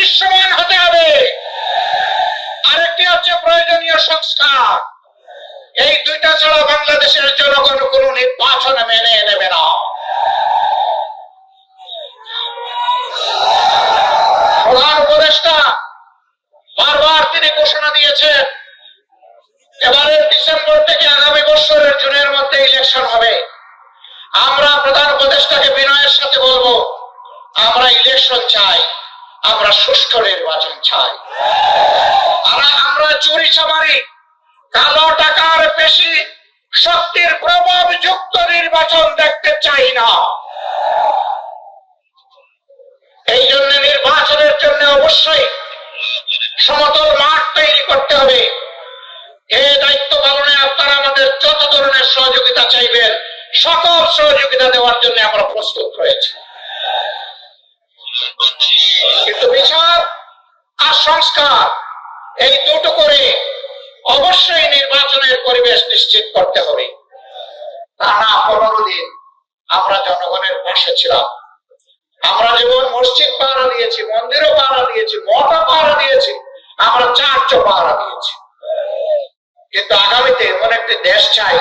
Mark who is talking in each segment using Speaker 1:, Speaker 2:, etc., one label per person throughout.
Speaker 1: দৃশ্যমান হতে হবে। আরেকটি হচ্ছে প্রয়োজনীয় সংস্কার। এই দুইটা ছাড়া বাংলাদেশের জনগণ কোন নির্বাচন মেনে নেবে না। প্রধান উপদেষ্টা বারবার তিনি ঘোষণা দিয়েছেন, এবারের ডিসেম্বর থেকে আগামী বছরের জুনের মধ্যে ইলেকশন হবে। আমরা প্রধান উপদেষ্টাকে বিনয়ের সাথে বলব, আমরা ইলেকশন চাই। আমরা সুষ্ঠু নির্বাচন চাই। আর আমরা চুরি চামারি কালো টাকার বেশি শক্তির প্রভাব যুক্ত নির্বাচন দেখতে চাই না। এই জন্য নির্বাচনের জন্য অবশ্যই সমতল মাঠ তৈরি করতে হবে। এই দায়িত্ব পালনে আপনারা আমাদের যত ধরনের সহযোগিতা চাইবেন, সকল সহযোগিতা দেওয়ার জন্য আমরা প্রস্তুত রয়েছি। কিন্তু বিচার আর সংস্কার এই দুটো করে অবশ্যই নির্বাচনের পরিবেশ নিশ্চিত করতে হবে। টানা পনেরো দিন আমরা জনগণের পাশে ছিলাম। আমরা যেমন মসজিদ পাহারা দিয়েছি, মন্দিরও পাহারা দিয়েছি, মঠও পাহারা দিয়েছি, আমরা চার্চ পাহারা দিয়েছি। কিন্তু আগামীতে এমন একটি দেশ চাই,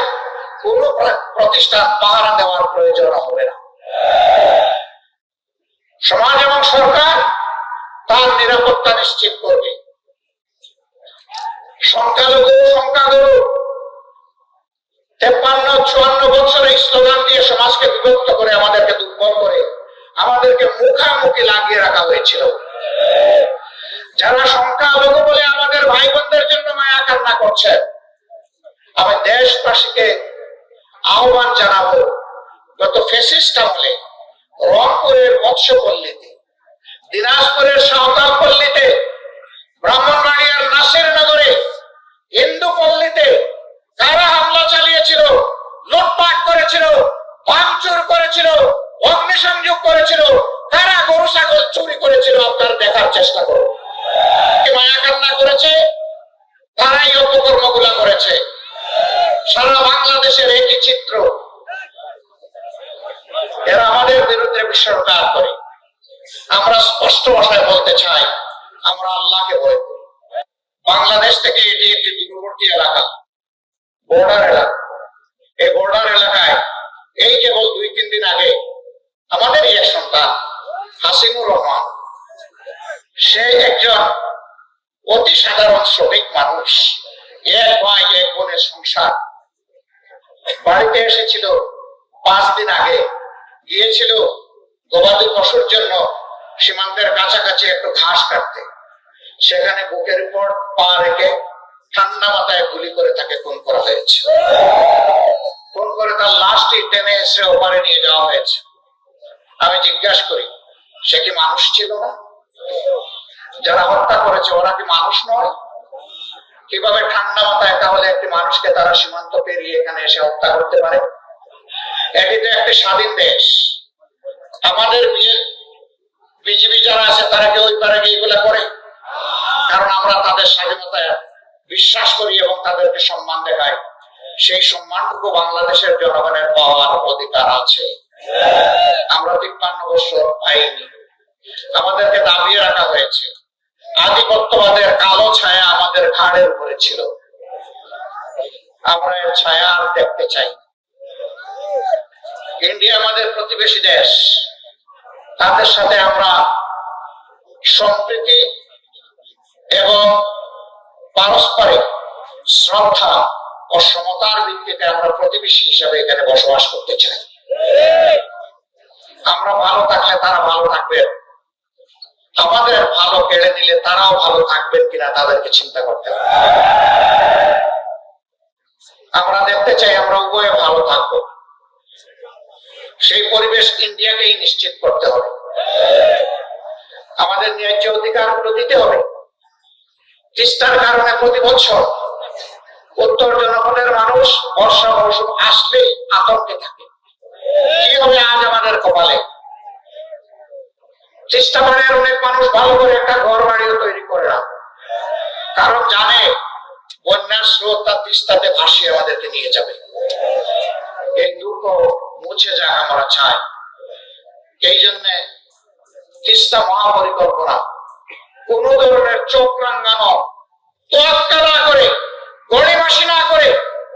Speaker 1: কোন প্রতিষ্ঠান পাহারা দেওয়ার প্রয়োজন হবে না। সমাজ এবং সরকার তার নিরাপত্তা নিশ্চিত করবে। সংখ্যালঘু, সংখ্যাগুরু চুয়ান্ন বছর স্লোগান দিয়ে সমাজকে বিভক্ত করে আমাদেরকে দুর্বল করে, আমাদেরকে মুখামুখি লাগিয়ে রাখা হয়েছিল। যারা সংখ্যালঘু বলে আমাদের ভাই বোনদের জন্য মায়া কান্না করছে, আমি দেশবাসীকে আহ্বান জানাব, গত ফেসিস্ট আমলে রংপুরের মৎস্যপল্লীতে দিনাজপুরের সাঁওতাল পল্লীতে, ব্রাহ্মণবাড়িয়ার নাসির নগরে, হিন্দু পল্লীতে কারা হামলা চালিয়েছিল, লুটপাট করেছিল, ভাঙচুর করেছিল, অগ্নিসংযোগ করেছিল কারা গরু, ছাগল চুরি করেছিল, আপনার দেখার চেষ্টা করুন। কি মায়া কান্না করেছে? তারাই অপকর্মগুলা করেছে। সারা বাংলাদেশের একই চিত্র। এরা আমাদের বিরুদ্ধে বিশ্বকার করে। আমরা স্পষ্ট ভাষায় বলতে চাই, আমরা আল্লাহকে ভয় করি। বাংলাদেশ থেকে এটি একটি দূরবর্তী এলাকা বর্ডার এলাকা। এই বর্ডার এলাকায় এই কেবল দুই, তিন দিন আগে আমাদের এক সন্তান হাসিনুর রহমান, সে একজন অতি সাধারণ শ্রমিক মানুষ, এক ভাই, এক বোনের সংসার। বাড়িতে এসেছিল পাঁচ দিন আগে, গিয়েছিল গবাদি পশুর জন্য সীমান্তের কাছাকাছি একটু ঘাস কাটতে। সেখানে বুকের উপর পা রেখে ঠান্ডা মাথায় গুলি করে তাকে খুন করা হয়েছে। খুন করে তার লাশটি টেনে এসে ওপারে নিয়ে যাওয়া হয়েছে। আমি জিজ্ঞাসা করি, সে কি মানুষ ছিল না? যারা হত্যা করেছে, ওরা কি মানুষ নয়? কীভাবে ঠান্ডা মাথায় তাহলে একটি মানুষকে তারা সীমান্ত পেরিয়ে এখানে এসে হত্যা করতে পারে? এটি তো একটি স্বাধীন দেশ। আমাদের বিয়ে বিজেপি যারা আছে, তারা কি ওই পারে গিয়ে করে? কারণ আমরা তাদের স্বাধীনতায় বিশ্বাস করি এবং তাদেরকে সম্মান দেখাই। সেই সম্মানটুকু বাংলাদেশের জনগণের পাওয়ার অধিকার আছে। আমরা তিপ্পান্ন বছর পাইনি। আমাদেরকে দাবিয়ে রাখা হয়েছে। আধিপত্যবাদের কালো ছায়া আমাদের ঘাড়ের উপরে ছিল। আমরা এর ছায়া আর দেখতে চাই ইন্ডিয়া আমাদের প্রতিবেশী দেশ। তাদের সাথে আমরা সম্প্রীতি এবং পারস্পরিক শ্রদ্ধা ও সমতার ভিত্তিতে আমরা প্রতিবেশী হিসাবে এখানে বসবাস করতে চাই। আমরা ভালো থাকলে তারা ভালো থাকবে। আমাদের ভালো কেড়ে নিলে তারাও ভালো থাকবেন কিনা তাদেরকে চিন্তা করতে হবে। আমরা দেখতে চাই আমরা উভয়ে ভালো থাকব। সেই পরিবেশ ইন্ডিয়াকেই নিশ্চিত করতে হবে। আমাদের ন্যায্য অধিকারগুলো দিতে হবে। তিস্তার কারণে প্রতি বছর উত্তর জনপদের মানুষ বর্ষা মৌসুম আসলেই আতঙ্কে থাকে। কি হবে আজ আমাদের কপালে? চেষ্টা করে অনেক মানুষ ভালো করে একটা ঘর বাড়িও তৈরি করে না কারণ জানে, বন্যার স্রোত তার তিস্তাতে ভাসিয়ে আমাদেরকে নিয়ে যাবে। এই দুঃখ মুছে যাক আমরা চাই। এই জন্য তিস্তা মহাপরিকল্পনা। কোন ধরনের চোখ রাঙ্গানো তোয়াক্কা না করে, গড়িমাসি না করে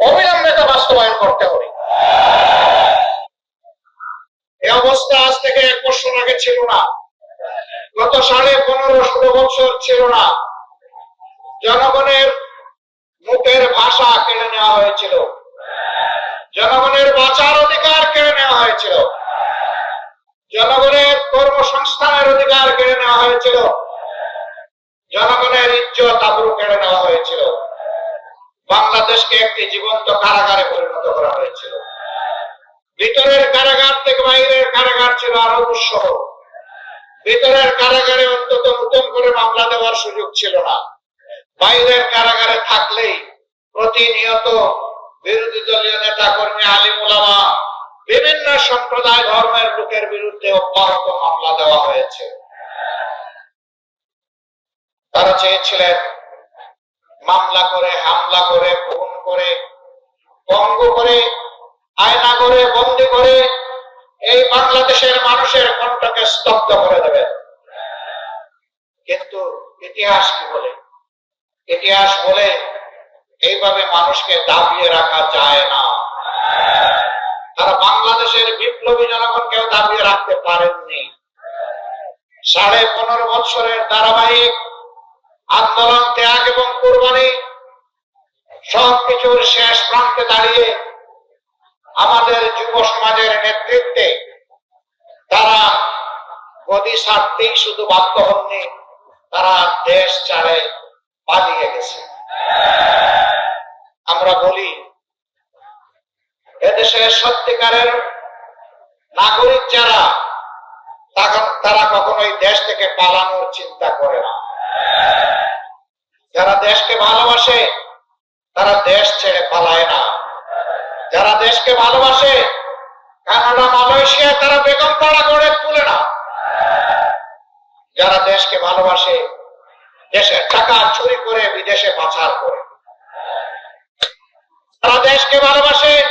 Speaker 1: অবিলম্বে তা বাস্তবায়ন করতে হবে। এই অবস্থা আজ থেকে এক বছর আগে ছিল না। গত সাড়ে পনেরো ষোলো বছর ছিল না। জনগণের মুখের ভাষা কেড়ে নেওয়া হয়েছিল জনগণের বাঁচার অধিকার কেড়ে নেওয়া হয়েছিল। জনগণের কর্মসংস্থানের অধিকার কেড়ে নেওয়া হয়েছিল। জনগণের ইজ্জত আবরু কেড়ে নেওয়া হয়েছিল। বাংলাদেশকে একটি জীবন্ত কারাগারে পরিণত করা হয়েছিল। ভিতরের কারাগার থেকে বাইরের কারাগার ছিল আরও দুঃসহ। ভিতরের কারাগারে অন্তত নতুন করে মামলা দেওয়ার সুযোগ ছিল না। বাইরের কারাগারে থাকলেই প্রতিনিয়ত বিরোধী দলীয় নেতা কর্মী আলিম উলামা বিভিন্ন সম্প্রদায় ধর্মের লোকের বিরুদ্ধে অব্যাহত মামলা দেওয়া হয়েছে। তারা চেয়েছিলেন মামলা করে, হামলা করে, খুন করে পঙ্গ করে, আয়না করে, বন্দি করে এই বাংলাদেশের মানুষের কণ্ঠকে স্তব্ধ করে দেবেন। কিন্তু ইতিহাস কি বলে? ইতিহাস বলে এইভাবে মানুষকে দাবিয়ে রাখা যায় না। তারা বাংলাদেশের বিপ্লবী জনগণকেও দাবিয়ে রাখতে পারেননি। সাড়ে পনেরো বছরের ধারাবাহিক আন্দোলন ত্যাগ এবং কোরবানি সবকিছুর শেষ প্রান্তে দাঁড়িয়ে আমাদের যুব সমাজের নেতৃত্বে তারা গদি ছাড়তেই শুধু বাধ্য হননি, তারা দেশ ছাড়ে পালিয়ে গেছে। আমরা বলি সত্যিকারের নাগরিক যারা তারা- কখনোই দেশ থেকে পালানোর চিন্তা করে না। যারা দেশকে ভালোবাসে, তারা দেশ ছেড়ে পালায় না। যারা দেশকে ভালোবাসে, কানাডা, মালয়েশিয়া, তারা বেগম পাড়া গড়ে তুলে না। যারা দেশকে ভালোবাসে, দেশের টাকা চুরি করে বিদেশে পাচার করে তারা দেশকে ভালোবাসে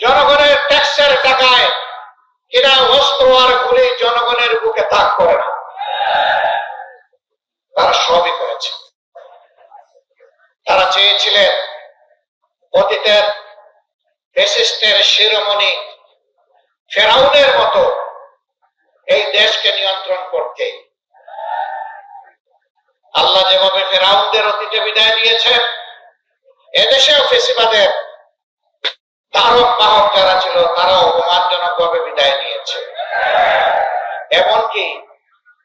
Speaker 1: জনগণের ট্যাক্সের টাকায় কিনা অস্ত্র আর গুলি বুকে তাক করে না। তারা সবই করেছে। তারা চেয়েছিলেন অতীতের ফেসিস্টের শিরোমণি ফেরাউনের মতো এই দেশকে নিয়ন্ত্রণ করতে। আল্লাহ যেভাবে ফেরাউনদের অতীতে বিদায় দিয়েছেন, এদেশেও ফেসিবাদের ধারক বাহক যারা ছিল তারা অপমানজনক ভাবে বিদায় এমনকি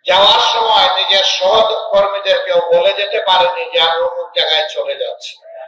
Speaker 1: যাওয়ার সময় নিজের সহকর্মীদেরকেও বলে যেতে পারেনি যে আমি অমুক জায়গায় চলে যাচ্ছি।